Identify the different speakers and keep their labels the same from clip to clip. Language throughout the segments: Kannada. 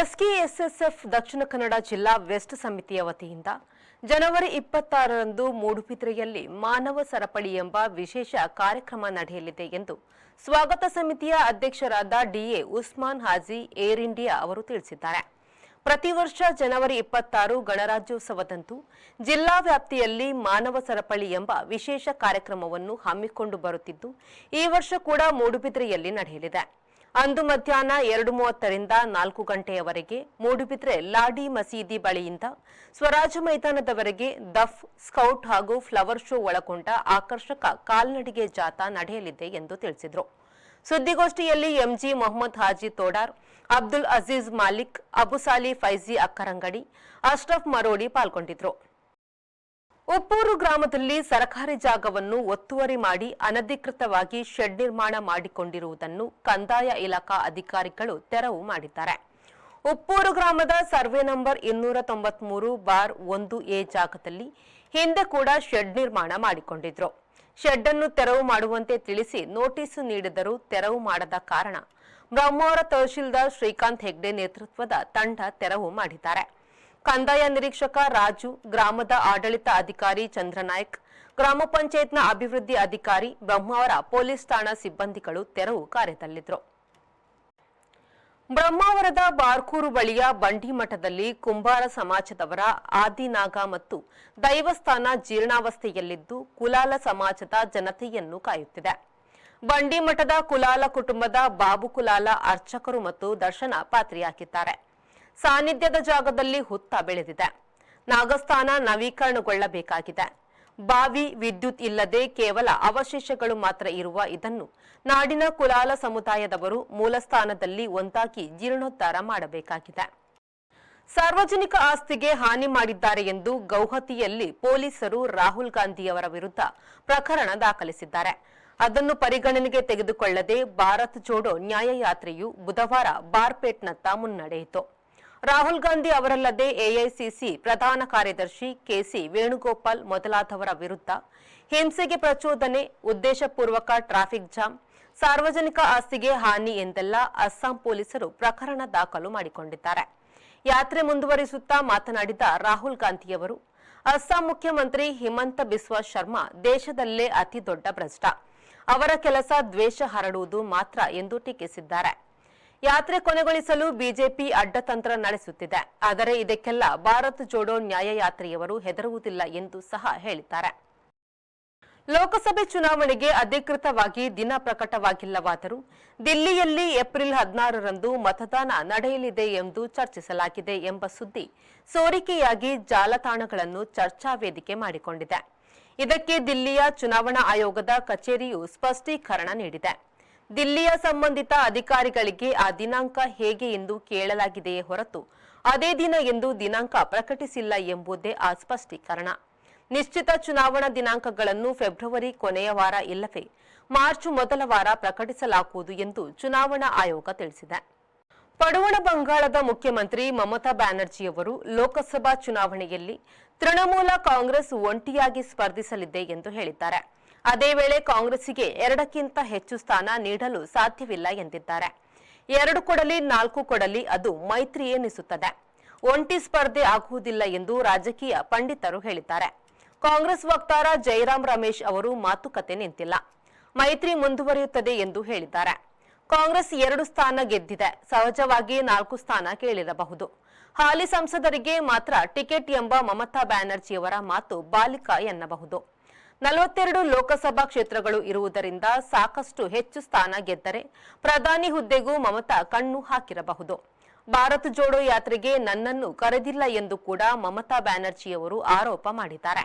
Speaker 1: ಎಸ್ಕೆಎಸ್ಎಸ್ಎಫ್ ದಕ್ಷಿಣ ಕನ್ನಡ ಜಿಲ್ಲಾ ವೆಸ್ಟ್ ಸಮಿತಿಯ ವತಿಯಿಂದ ಜನವರಿ ಇಪ್ಪತ್ತಾರರಂದು ಮೂಡುಬಿದ್ರೆಯಲ್ಲಿ ಮಾನವ ಸರಪಳಿ ಎಂಬ ವಿಶೇಷ ಕಾರ್ಯಕ್ರಮ ನಡೆಯಲಿದೆ ಎಂದು ಸ್ವಾಗತ ಸಮಿತಿಯ ಅಧ್ಯಕ್ಷರಾದ DA Usman Haji Air India ಅವರು ತಿಳಿಸಿದ್ದಾರೆ. ಪ್ರತಿ ವರ್ಷ ಜನವರಿ ಇಪ್ಪತ್ತಾರು ಗಣರಾಜ್ಯೋತ್ಸವದಂದು ಜಿಲ್ಲಾ ವ್ಯಾಪ್ತಿಯಲ್ಲಿ ಮಾನವ ಸರಪಳಿ ಎಂಬ ವಿಶೇಷ ಕಾರ್ಯಕ್ರಮವನ್ನು ಹಮ್ಮಿಕೊಂಡು ಬರುತ್ತಿದ್ದು, ಈ ವರ್ಷ ಕೂಡ ಮೂಡುಬಿದ್ರೆಯಲ್ಲಿ ನಡೆಯಲಿದೆ. ಅಂದು ಮಧ್ಯಾಹ್ನ ಎರಡು ಮೂವತ್ತರಿಂದ ನಾಲ್ಕು ಗಂಟೆಯವರೆಗೆ ಮೂಡುಬಿದ್ರೆ ಲಾಡಿ ಮಸೀದಿ ಬಳಿಯಿಂದ ಸ್ವರಾಜ ಮೈದಾನದವರೆಗೆ ದಫ್, ಸ್ಕೌಟ್ ಹಾಗೂ ಫ್ಲವರ್ ಶೋ ಒಳಗೊಂಡ ಆಕರ್ಷಕ ಕಾಲ್ನಡಿಗೆ ಜಾಥಾ ನಡೆಯಲಿದೆ ಎಂದು ತಿಳಿಸಿದರು. ಸುದ್ದಿಗೋಷ್ಠಿಯಲ್ಲಿ ಎಂಜಿ ಮೊಹಮ್ಮದ್ ಹಾಜಿ ತೋಡಾರ್, ಅಬ್ದುಲ್ ಅಜೀಜ್ ಮಾಲಿಕ್ ಅಬುಸಾಲಿ ಫೈಜಿ ಅಕ್ಕರಂಗಡಿ, ಅಶ್ರಫ್ ಮರೋಡಿ ಪಾಲ್ಗೊಂಡಿದ್ರು. ಉಪ್ಪೂರು ಗ್ರಾಮದಲ್ಲಿ ಸರ್ಕಾರಿ ಜಾಗವನ್ನು ಒತ್ತುವರಿ ಮಾಡಿ ಅನಧಿಕೃತವಾಗಿ ಶೆಡ್ ನಿರ್ಮಾಣ ಮಾಡಿಕೊಂಡಿರುವುದನ್ನು ಕಂದಾಯ ಇಲಾಖಾ ಅಧಿಕಾರಿಗಳು ತೆರವು ಮಾಡಿದ್ದಾರೆ. ಉಪ್ಪೂರು ಗ್ರಾಮದ ಸರ್ವೆ ನಂಬರ್ ಇನ್ನೂರ ತೊಂಬತ್ಮೂರು ಬಾರ್ ಒಂದು ಎ ಜಾಗದಲ್ಲಿ ಹಿಂದೆ ಕೂಡ ಶೆಡ್ ನಿರ್ಮಾಣ ಮಾಡಿಕೊಂಡಿದ್ರು. ಶೆಡ್ ಅನ್ನು ತೆರವು ಮಾಡುವಂತೆ ತಿಳಿಸಿ ನೋಟಿಸ್ ನೀಡಿದರೂ ತೆರವು ಮಾಡದ ಕಾರಣ ಬ್ರಹ್ಮಾವರ ತಹಶೀಲ್ದಾರ್ ಶ್ರೀಕಾಂತ್ ಹೆಗ್ಡೆ ನೇತೃತ್ವದ ತಂಡ ತೆರವು ಮಾಡಿದ್ದಾರೆ. ಕಂದಾಯ ನಿರೀಕ್ಷಕ ರಾಜು, ಗ್ರಾಮದ ಆಡಳಿತ ಅಧಿಕಾರಿ ಚಂದ್ರನಾಯ್ಕ್, ಗ್ರಾಮ ಪಂಚಾಯತ್ನ ಅಭಿವೃದ್ಧಿ ಅಧಿಕಾರಿ ಬ್ರಹ್ಮಾವರ ಪೊಲೀಸ್ ಠಾಣಾ ಸಿಬ್ಬಂದಿಗಳು ತೆರವು ಕಾರ್ಯದಲ್ಲಿದ್ದರು ಬ್ರಹ್ಮಾವರದ ಬಾರ್ಕೂರು ಬಳಿಯ ಬಂಡಿಮಠದಲ್ಲಿ ಕುಂಬಾರ ಸಮಾಜದವರ ಆದಿನಾಗ ಮತ್ತು ದೈವಸ್ಥಾನ ಜೀರ್ಣಾವಸ್ಥೆಯಲ್ಲಿದ್ದು ಕುಲಾಲ ಸಮಾಜದ ಜನತೆಯನ್ನು ಕಾಯುತ್ತಿದೆ. ಬಂಡಿಮಠದ ಕುಲಾಲ ಕುಟುಂಬದ ಬಾಬು ಕುಲಾಲ ಅರ್ಚಕರು ಮತ್ತು ದರ್ಶನ ಪಾತ್ರೆಯಾಗಿದ್ದಾರೆ. ಸಾನ್ನಿಧ್ಯದ ಜಾಗದಲ್ಲಿ ಹುತ್ತ ಬೆಳೆದಿದೆ. ನಾಗಸ್ಥಾನ ನವೀಕರಣಗೊಳ್ಳಬೇಕಾಗಿದೆ. ಬಾವಿ, ವಿದ್ಯುತ್ ಇಲ್ಲದೆ ಕೇವಲ ಅವಶೇಷಗಳು ಮಾತ್ರ ಇರುವ ಇದನ್ನು ನಾಡಿನ ಕುಲಾಲ ಸಮುದಾಯದವರು ಮೂಲಸ್ಥಾನದಲ್ಲಿ ಒಂದಾಗಿ ಜೀರ್ಣೋದ್ಧಾರ ಮಾಡಬೇಕಾಗಿದೆ. ಸಾರ್ವಜನಿಕ ಆಸ್ತಿಗೆ ಹಾನಿ ಮಾಡಿದ್ದಾರೆ ಎಂದು ಗೌಹತಿಯಲ್ಲಿ ಪೊಲೀಸರು ರಾಹುಲ್ ಗಾಂಧಿಯವರ ವಿರುದ್ಧ ಪ್ರಕರಣ ದಾಖಲಿಸಿದ್ದಾರೆ. ಅದನ್ನು ಪರಿಗಣನೆಗೆ ತೆಗೆದುಕೊಳ್ಳದೆ ಭಾರತ್ ಜೋಡೋ ನ್ಯಾಯಯಾತ್ರೆಯು ಬುಧವಾರ ಬಾರ್ಪೇಟ್ನತ್ತ ಮುನ್ನಡೆಯಿತು. ರಾಹುಲ್ ಗಾಂಧಿ ಅವರಲ್ಲದೆ ಎಐಸಿಸಿ ಪ್ರಧಾನ ಕಾರ್ಯದರ್ಶಿ ಕೆಸಿ ವೇಣುಗೋಪಾಲ್ ಮೊದಲಾದವರ ವಿರುದ್ಧ ಹಿಂಸೆಗೆ ಪ್ರಚೋದನೆ, ಉದ್ದೇಶಪೂರ್ವಕ ಟ್ರಾಫಿಕ್ ಜಾಮ್, ಸಾರ್ವಜನಿಕ ಆಸ್ತಿಗೆ ಹಾನಿ ಎಂದೆಲ್ಲ ಅಸ್ಸಾಂ ಪೊಲೀಸರು ಪ್ರಕರಣ ದಾಖಲು ಮಾಡಿಕೊಂಡಿದ್ದಾರೆ. ಯಾತ್ರೆ ಮುಂದುವರಿಸುತ್ತಾ ಮಾತನಾಡಿದ ರಾಹುಲ್ ಗಾಂಧಿಯವರು, ಅಸ್ಸಾಂ ಮುಖ್ಯಮಂತ್ರಿ ಹಿಮಂತ ಬಿಸ್ವಾ ಶರ್ಮಾ ದೇಶದಲ್ಲೇ ಅತಿ ದೊಡ್ಡ ಭ್ರಷ್ಟ. ಅವರ ಕೆಲಸ ದ್ವೇಷ ಹರಡುವುದು ಮಾತ್ರ ಎಂದು ಟೀಕಿಸಿದ್ದಾರೆ. ಯಾತ್ರೆ ಕೊನೆಗೊಳಿಸಲು ಬಿಜೆಪಿ ಅಡ್ಡತಂತ್ರ ನಡೆಸುತ್ತಿದೆ. ಆದರೆ ಇದಕ್ಕೆಲ್ಲ ಭಾರತ್ ಜೋಡೋ ನ್ಯಾಯಯಾತ್ರೆಯವರು ಹೆದರುವುದಿಲ್ಲ ಎಂದು ಸಹ ಹೇಳಿದ್ದಾರೆ. ಲೋಕಸಭೆ ಚುನಾವಣೆಗೆ ಅಧಿಕೃತವಾಗಿ ದಿನ ಪ್ರಕಟವಾಗಿಲ್ಲವಾದರೂ ದಿಲ್ಲಿಯಲ್ಲಿ ಏಪ್ರಿಲ್ ಹದಿನಾರರಂದು ಮತದಾನ ನಡೆಯಲಿದೆ ಎಂದು ಚರ್ಚಿಸಲಾಗಿದೆ ಎಂಬ ಸುದ್ದಿ ಸೋರಿಕೆಯಾಗಿ ಜಾಲತಾಣಗಳನ್ನು ಚರ್ಚಾ ವೇದಿಕೆ ಮಾಡಿಕೊಂಡಿದೆ. ಇದಕ್ಕೆ ದಿಲ್ಲಿಯ ಚುನಾವಣಾ ಆಯೋಗದ ಕಚೇರಿಯು ಸ್ಪಷ್ಟೀಕರಣ ನೀಡಿದೆ. ದಿಲ್ಲಿಯ ಸಂಬಂಧಿತ ಅಧಿಕಾರಿಗಳಿಗೆ ಆ ದಿನಾಂಕ ಹೇಗೆ ಎಂದು ಕೇಳಲಾಗಿದೆಯೇ ಹೊರತು ಅದೇ ದಿನ ಎಂದು ದಿನಾಂಕ ಪ್ರಕಟಿಸಿಲ್ಲ ಎಂಬುದೇ ಆ ಸ್ಪಷ್ಟೀಕರಣ. ನಿಶ್ಚಿತ ಚುನಾವಣಾ ದಿನಾಂಕಗಳನ್ನು ಫೆಬ್ರವರಿ ಕೊನೆಯ ವಾರ ಇಲ್ಲವೇ ಮಾರ್ಚ್ ಮೊದಲ ವಾರ ಪ್ರಕಟಿಸಲಾಗುವುದು ಎಂದು ಚುನಾವಣಾ ಆಯೋಗ ತಿಳಿಸಿದೆ. ಪಡುವಣ ಬಂಗಾಳದ ಮುಖ್ಯಮಂತ್ರಿ ಮಮತಾ ಬ್ಯಾನರ್ಜಿಯವರು ಲೋಕಸಭಾ ಚುನಾವಣೆಯಲ್ಲಿ ತೃಣಮೂಲ ಕಾಂಗ್ರೆಸ್ ಒಂಟಿಯಾಗಿ ಸ್ಪರ್ಧಿಸಲಿದೆ ಎಂದು ಹೇಳಿದ್ದಾರೆ. ಅದೇ ವೇಳೆ ಕಾಂಗ್ರೆಸ್ಸಿಗೆ ಎರಡಕ್ಕಿಂತ ಹೆಚ್ಚು ಸ್ಥಾನ ನೀಡಲು ಸಾಧ್ಯವಿಲ್ಲ ಎಂದಿದ್ದಾರೆ. ಎರಡು ಕೊಡಲಿ, ನಾಲ್ಕು ಕೊಡಲಿ, ಅದು ಮೈತ್ರಿ ಎನಿಸುತ್ತದೆ. ಒಂಟಿ ಸ್ಪರ್ಧೆ ಆಗುವುದಿಲ್ಲ ಎಂದು ರಾಜಕೀಯ ಪಂಡಿತರು ಹೇಳಿದ್ದಾರೆ. ಕಾಂಗ್ರೆಸ್ ವಕ್ತಾರ ಜೈರಾಮ್ ರಮೇಶ್ ಅವರು ಮಾತುಕತೆ ನಿಂತಿಲ್ಲ. ಮೈತ್ರಿ ಮುಂದುವರಿಯುತ್ತದೆ ಎಂದು ಹೇಳಿದ್ದಾರೆ. ಕಾಂಗ್ರೆಸ್ ಎರಡು ಸ್ಥಾನ ಗೆದ್ದಿದೆ. ಸಹಜವಾಗಿ ನಾಲ್ಕು ಸ್ಥಾನ ಕೇಳಿರಬಹುದು. ಹಾಲಿ ಸಂಸದರಿಗೆ ಮಾತ್ರ ಟಿಕೆಟ್ ಎಂಬ ಮಮತಾ ಬ್ಯಾನರ್ಜಿಯವರ ಮಾತು ಬಾಲಿಕ ಎನ್ನಬಹುದು. ನಲವತ್ತೆರಡು ಲೋಕಸಭಾ ಕ್ಷೇತ್ರಗಳು ಇರುವುದರಿಂದ ಸಾಕಷ್ಟು ಹೆಚ್ಚು ಸ್ಥಾನ ಗೆದ್ದರೆ ಪ್ರಧಾನಿ ಹುದ್ದೆಗೂ ಮಮತಾ ಕಣ್ಣು ಹಾಕಿರಬಹುದು. ಭಾರತ್ ಜೋಡೋ ಯಾತ್ರೆಗೆ ನನ್ನನ್ನು ಕರೆದಿಲ್ಲ ಎಂದು ಕೂಡ ಮಮತಾ ಬ್ಯಾನರ್ಜಿಯವರು ಆರೋಪ ಮಾಡಿದ್ದಾರೆ.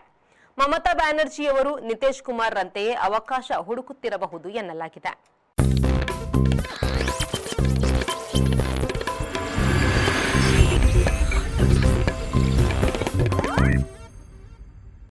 Speaker 1: ಮಮತಾ ಬ್ಯಾನರ್ಜಿಯವರು ನಿತೇಶ್ ಕುಮಾರ್ ರಂತೆಯೇ ಅವಕಾಶ ಹುಡುಕುತ್ತಿರಬಹುದು ಎನ್ನಲಾಗಿದೆ.